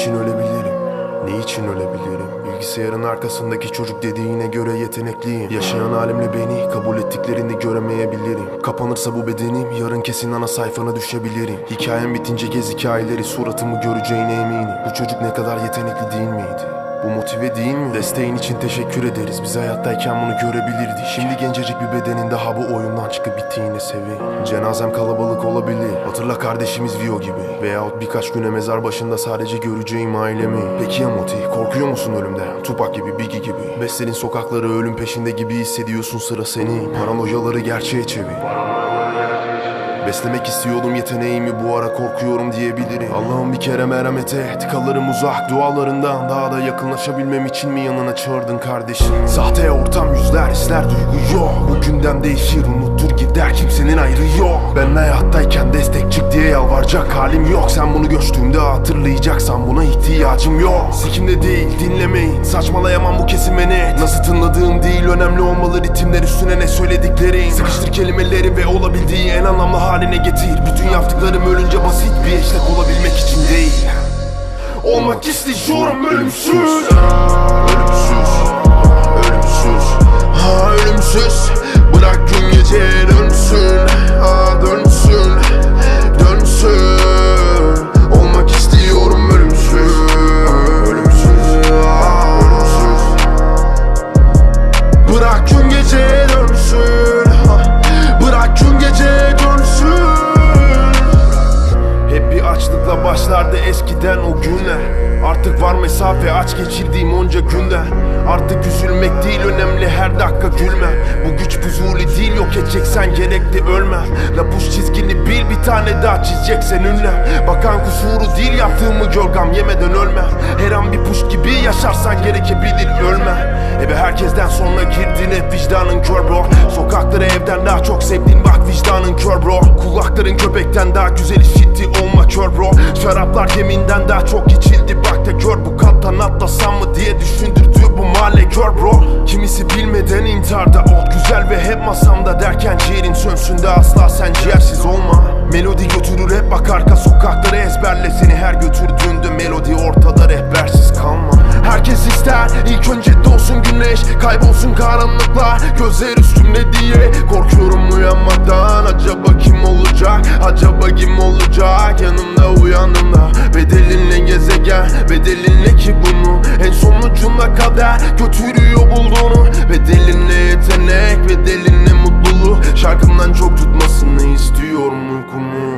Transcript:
için ölebilirim? Ne için ölebilirim? Bilgisayarın arkasındaki çocuk dediğine göre yetenekliyim Yaşayan halimle beni kabul ettiklerini göremeyebilirim Kapanırsa bu bedenim yarın kesin ana sayfana düşebilirim Hikayem bitince gez hikayeleri suratımı göreceğine eminim Bu çocuk ne kadar yetenekli değil miydi? Bu motive değil mi? Desteğin için teşekkür ederiz. Biz hayattayken bunu görebilirdik. Şimdi gencecik bir bedenin daha bu oyundan çıkıp bittiğini sevi. Cenazem kalabalık olabilir. Hatırla kardeşimiz Vio gibi. Veyahut birkaç güne mezar başında sadece göreceğim ailemi. Peki ya Moti? Korkuyor musun ölümden? Tupac gibi, Biggie gibi. Beslerin sokakları ölüm peşinde gibi hissediyorsun sıra seni. Paranoyaları gerçeğe çevir. Beslemek istiyordum yeteneğimi bu ara korkuyorum diyebilirim. Allah'ım bir kere merhamet et Kalırım uzak dualarından Daha da yakınlaşabilmem için mi yanına çağırdın kardeşim? Sahte ortam yüzler hisler duygu yok. Bu gündem değişir unuttur gider kimsenin ayrı yok. Ben hayattayken destek çık diye yalvaracak halim yok. Sen bunu göçtüğümde hatırlayacaksan buna ihtiyacım yok. Sikimde değil dinlemeyin Saçmalayamam bu kesime net. Nasıl tınladığım değil önemli olmalı ritimler üstüne ne söylediklerin. Sıkıştır kelimeleri ve olabildiği en İstiyorum ölümsüz Ölümsüz başlardı eskiden o günler. Artık var mesafe aç geçirdiğim onca günden Artık üzülmek değil önemli her dakika gülme. Bu güç fuzuli değil yok edeceksen gerekli ölme. Lapuş çizgini bil bir tane daha çizeceksen ünle Bakan kusuru değil yaptığımı gölgam yemeden ölme. Her an bir puş gibi yaşarsan gerekebilir ölme. Eve herkesten sonra girdin hep vicdanın kör bro. Sokakları evden daha çok sevdin bak vicdanın kör bro Kulakların köpekten daha güzel işitti olma kör bro. Şaraplar yeminden daha çok içildi. Bak da gör Bu kattan atlasam mı diye düşündürdü bu mahalle kör bro. Kimisi bilmeden intiharda ol güzel ve hep masamda Derken ciğerin sönsün de asla sen ciğersiz olma. Melodi götürür hep bak arka sokakları ezberle. Seni her götürdüğünde melodi ortada rehbersiz kalma. Herkes ister ilk önce doğsun güneş Kaybolsun karanlıklar. Gözler üstümde diye Korkuyorum kim olacak? Acaba kim olacak? Yanımda uyandığımda Bedelinle gezegen. Bedelinle ki bunu En sonucunda kader götürüyor bulduğunu. Bedelinle yetenek bedelinle mutluluğu Şarkımdan çok tutmasını istiyorum uykumu